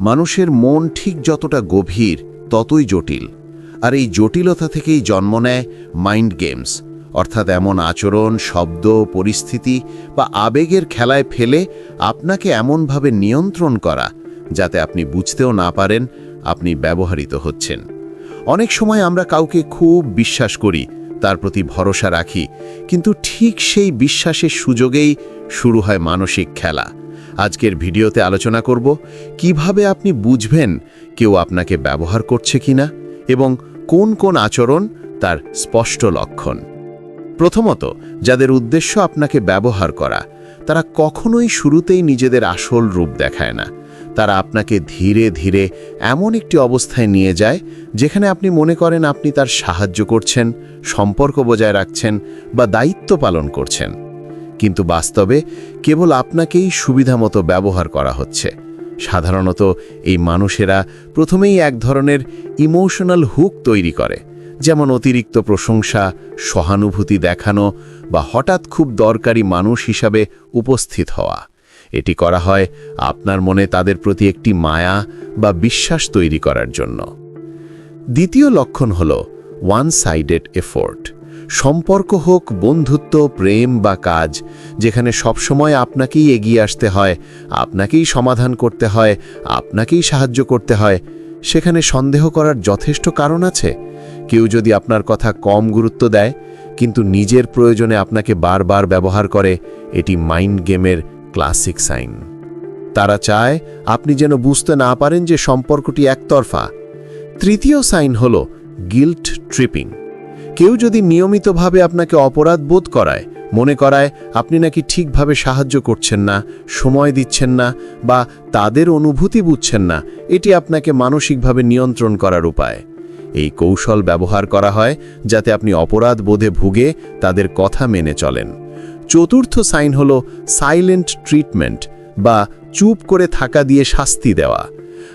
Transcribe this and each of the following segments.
মানুষের মন ঠিক যতটা গভীর, ততই জটিল। আর এই জটিলতা থেকেই জন্ম নেয় মাইন্ড গেমস অর্থাৎ এমন আচরণ, শব্দ, পরিস্থিতি বা আবেগের খেলায় ফেলে আপনাকে এমনভাবে নিয়ন্ত্রণ করা, যাতে আপনি বুঝতেও না পারেন আপনি ব্যবহৃত হচ্ছেন। অনেক সময় আমরা কাউকে খুব বিশ্বাস করি, তার প্রতি ভরসা রাখি, কিন্তু ঠিক সেই বিশ্বাসের সুযোগেই শুরু হয় মানসিক খেলা। আজকের ভিডিওতে আলোচনা করব কীভাবে আপনি বুঝবেন কেউ আপনাকে ব্যবহার করছে কিনা এবং কোন কোন আচরণ তার স্পষ্ট লক্ষণ। প্রথমত, যাদের উদ্দেশ্য আপনাকে ব্যবহার করা, তারা কখনোই শুরুতেই নিজেদের আসল রূপ দেখায় না। তারা আপনাকে ধীরে ধীরে এমন একটি অবস্থায় নিয়ে যায়, যেখানে আপনি মনে করেন আপনি তার সাহায্য করছেন, সম্পর্ক বজায় রাখছেন বা দায়িত্ব পালন করছেন। কিন্তু বাস্তবে কেবল আপনাকেই সুবিধামতো ব্যবহার করা হচ্ছে। সাধারণত এই মানুষেরা প্রথমেই এক ধরনের ইমোশনাল হুক তৈরি করে, যেমন অতিরিক্ত প্রশংসা, সহানুভূতি দেখানো বা হঠাৎ খুব দরকারি মানুষ হিসাবে উপস্থিত হওয়া। এটি করা হয় আপনার মনে তাদের প্রতি একটি মায়া বা বিশ্বাস তৈরি করার জন্য। দ্বিতীয় লক্ষণ হল ওয়ান সাইডেড এফোর্ট সম্পর্ক হোক, বন্ধুত্ব, প্রেম বা কাজ, যেখানে সবসময় আপনাকেই এগিয়ে আসতে হয়, আপনাকেই সমাধান করতে হয়, আপনাকেই সাহায্য করতে হয়, সেখানে সন্দেহ করার যথেষ্ট কারণ আছে। কেউ যদি আপনার কথা কম গুরুত্ব দেয়, কিন্তু নিজের প্রয়োজনে আপনাকে বারবার ব্যবহার করে, এটি মাইন্ড গেমের ক্লাসিক সাইন। তারা চায় আপনি যেন বুঝতে না পারেন যে সম্পর্কটি একতরফা। তৃতীয় সাইন হল গিল্ট ট্রিপিং। কেউ যদি নিয়মিতভাবে আপনাকে অপরাধ বোধ করায়, মনে করায় আপনি নাকি ঠিকভাবে সাহায্য করছেন না, সময় দিচ্ছেন না বা তাদের অনুভূতি বুঝছেন না, এটি আপনাকে মানসিকভাবে নিয়ন্ত্রণ করার উপায়। এই কৌশল ব্যবহার করা হয় যাতে আপনি অপরাধ বোধে ভুগে তাদের কথা মেনে চলেন। চতুর্থ সাইন হল সাইলেন্ট ট্রিটমেন্ট বা চুপ করে থাকা দিয়ে শাস্তি দেওয়া।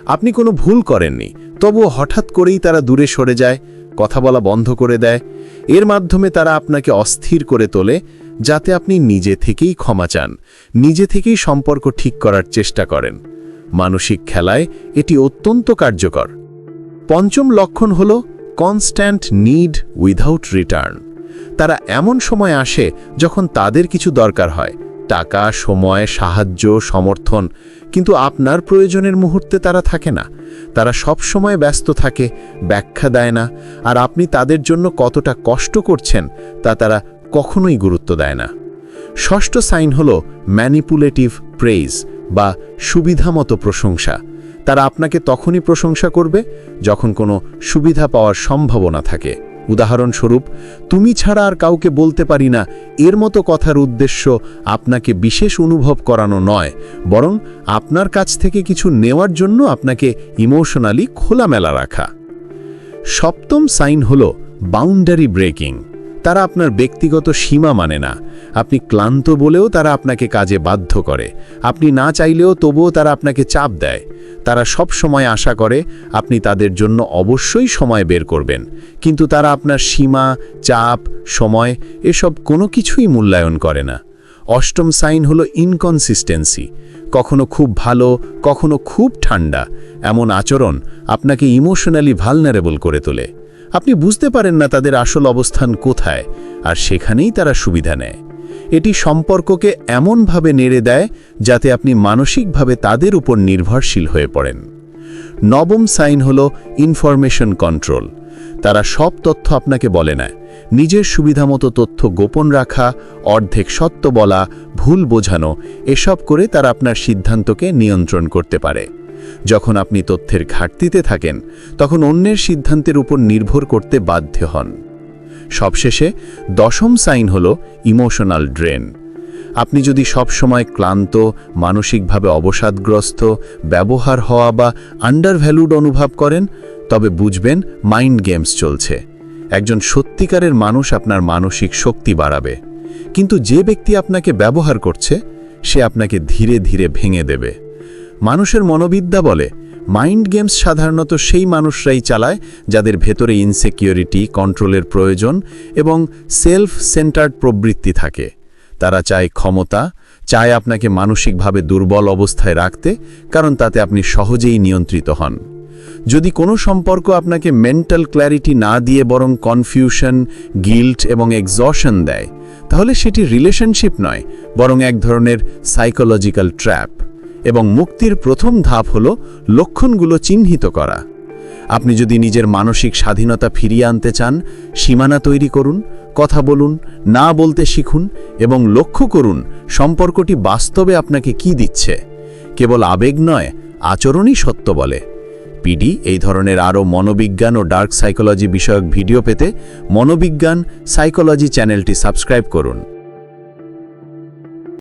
আপনি কোনো ভুল করেননি, তবুও হঠাৎ করেই তারা দূরে সরে যায়, কথা বলা বন্ধ করে দেয়। এর মাধ্যমে তারা আপনাকে অস্থির করে তোলে, যাতে আপনি নিজে থেকেই ক্ষমা চান, নিজে থেকেই সম্পর্ক ঠিক করার চেষ্টা করেন। মানসিক খেলায় এটি অত্যন্ত কার্যকর। পঞ্চম লক্ষণ হল কনস্ট্যান্ট নিড উইথাউট রিটার্ন তারা এমন সময় আসে যখন তাদের কিছু দরকার হয় টাকা, সময়, সাহায্য, সমর্থন, কিন্তু আপনার প্রয়োজনের মুহূর্তে তারা থাকে না। তারা সব সময় ব্যস্ত থাকে, ব্যাখ্যা দেয় না, আর আপনি তাদের জন্য কতটা কষ্ট করছেন তা তারা কখনোই গুরুত্ব দেয় না। ষষ্ঠ সাইন হল ম্যানিপুলেটিভ প্রেইজ বা সুবিধামতো প্রশংসা। তারা আপনাকে তখনই প্রশংসা করবে যখন কোনো সুবিধা পাওয়ার সম্ভাবনা থাকে। উদাহরণস্বরূপ, তুমি ছাড়া আর কাউকে বলতে পারি না। এর মতো কথার উদ্দেশ্য আপনাকে বিশেষ অনুভব করানো নয়। বরং আপনার কাছ থেকে কিছু নেওয়ার জন্য আপনাকে ইমোশনালি খোলামেলা রাখা। সপ্তম সাইন হল বাউন্ডারি ব্রেকিং। তারা আপনার ব্যক্তিগত সীমা মানে না। আপনি ক্লান্ত বলেও তারা আপনাকে কাজে বাধ্য করে। আপনি না চাইলেও তবুও তারা আপনাকে চাপ দেয়। তারা সব সময় আশা করে, আপনি তাদের জন্য অবশ্যই সময় বের করবেন। কিন্তু তারা আপনার সীমা, চাপ, সময় এসব কোনো কিছুই মূল্যায়ন করে না। অষ্টম সাইন হলো ইনকনসিস্টেন্সি কখনো খুব ভালো, কখনো খুব ঠান্ডা। এমন আচরণ আপনাকে ইমোশনালি ভালনারেবল করে তোলে। আপনি বুঝতে পারেন না তাদের আসল অবস্থান কোথায়, আর সেখানেই তারা সুবিধা নেয়। এটি সম্পর্ককে এমনভাবে নেড়ে দেয় যাতে আপনি মানসিকভাবে তাদের উপর নির্ভরশীল হয়ে পড়েন। নবম সাইন হল ইনফরমেশন কন্ট্রোল। তারা সব তথ্য আপনাকে বলে না। নিজের সুবিধামতো তথ্য গোপন রাখা, অর্ধেক সত্য বলা, ভুল বোঝানো, এসব করে তারা আপনার সিদ্ধান্তকে নিয়ন্ত্রণ করতে পারে। যখন আপনি তথ্যের ঘাটতিতে থাকেন, তখন অন্যের সিদ্ধান্তের উপর নির্ভর করতে বাধ্য হন। সবশেষে, দশম সাইন হল ইমোশনাল ড্রেন। আপনি যদি সবসময় ক্লান্ত, মানসিকভাবে অবসাদগ্রস্ত, ব্যবহার হওয়া বা আন্ডারভ্যালুড অনুভব করেন, তবে বুঝবেন মাইন্ড গেমস চলছে। একজন সত্যিকারের মানুষ আপনার মানসিক শক্তি বাড়াবে। কিন্তু যে ব্যক্তি আপনাকে ব্যবহার করছে, সে আপনাকে ধীরে ধীরে ভেঙে দেবে। মানুষের মনোবিদ্যা বলে। মাইন্ড গেমস সাধারণত সেই মানুষরাই চালায়, যাদের ভেতরে ইনসেকিউরিটি, কন্ট্রোলের প্রয়োজন এবং সেলফ সেন্টার্ড প্রবৃত্তি থাকে। তারা চায় ক্ষমতা, চায় আপনাকে মানসিকভাবে দুর্বল অবস্থায় রাখতে, কারণ তাতে আপনি সহজেই নিয়ন্ত্রিত হন। যদি কোনো সম্পর্ক আপনাকে মেন্টাল ক্ল্যারিটি না দিয়ে বরং কনফিউশন গিল্ট এবং এক্সশন দেয়, তাহলে সেটি রিলেশনশিপ নয়, বরং এক ধরনের সাইকোলজিক্যাল ট্র্যাপ এবং মুক্তির প্রথম ধাপ হল লক্ষণগুলো চিহ্নিত করা। আপনি যদি নিজের মানসিক স্বাধীনতা ফিরিয়ে আনতে চান, সীমানা তৈরি করুন, কথা বলুন, না বলতে শিখুন এবং লক্ষ্য করুন সম্পর্কটি বাস্তবে আপনাকে কি দিচ্ছে। কেবল আবেগ নয়, আচরণই সত্য বলে। পিডি, এই ধরনের আরও মনোবিজ্ঞান ও ডার্ক সাইকোলজি বিষয়ক ভিডিও পেতে মনোবিজ্ঞান সাইকোলজি চ্যানেলটি সাবস্ক্রাইব করুন।